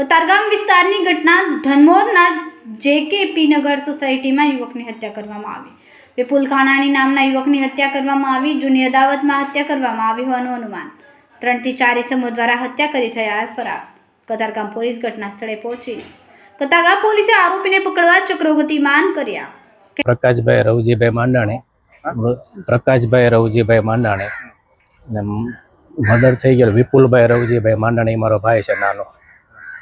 કતારગામ વિસ્તારની ઘટના ધનમોરના જેકેપી નગર સોસાયટીમાં યુવકની હત્યા કરવામાં આવી. વિપુલ કાણાણી નામના યુવકની હત્યા કરવામાં આવી, જૂની અદાવતમાં હત્યા કરવામાં આવી હોવાનું અનુમાન. ત્રણથી ચાર ઇસમો દ્વારા હત્યા કરી થયા ફરાર. કતારગામ પોલીસ ઘટના સ્થળે પહોંચી. કતારગામ પોલીસે આરોપીને પકડવા ચક્રો ગતિમાન કર્યા. પ્રકાશભાઈ રવજીભાઈ માંડાણે પ્રકાશભાઈ રવજીભાઈ માંડાણે મર્ડર થઈ ગયેલો વિપુલભાઈ રવજીભાઈ માંડાણી મારો ભાઈ છે, નાનો.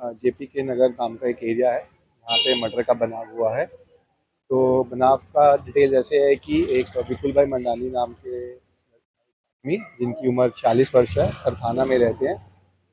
जेपी के नगर नाम का एक एरिया है वहाँ पे मर्डर का बनाव हुआ है। तो बनाव का डिटेल ऐसे है कि एक विपुल भाई मंडानी नाम के आदमी, जिनकी उम्र 40 वर्ष है, सरथाना में रहते हैं।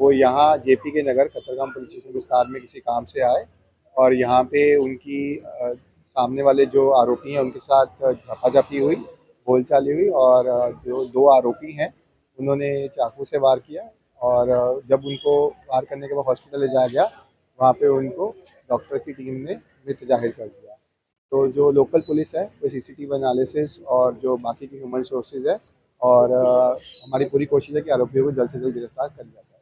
वो यहाँ जेपी के नगर, कतरगाम पुलिस स्टेशन विस्तार में किसी काम से आए और यहाँ पे उनकी सामने वाले जो आरोपी हैं, उनके साथ झपाझपी हुई, बोलचाली हुई और जो दो आरोपी हैं, उन्होंने चाकू से वार किया। और जब उनको बाहर करने के बाद हॉस्पिटल ले जाया गया, वहाँ पे उनको डॉक्टर की टीम ने मृत ज़ाहिर कर दिया। तो जो लोकल पुलिस है, वो सी सी टी एनालिसिस और जो बाकी की ह्यूमन सोर्सेज है और हमारी पूरी कोशिश है कि आरोपियों को जल्द से जल्द गिरफ़्तार कर लिया जाए।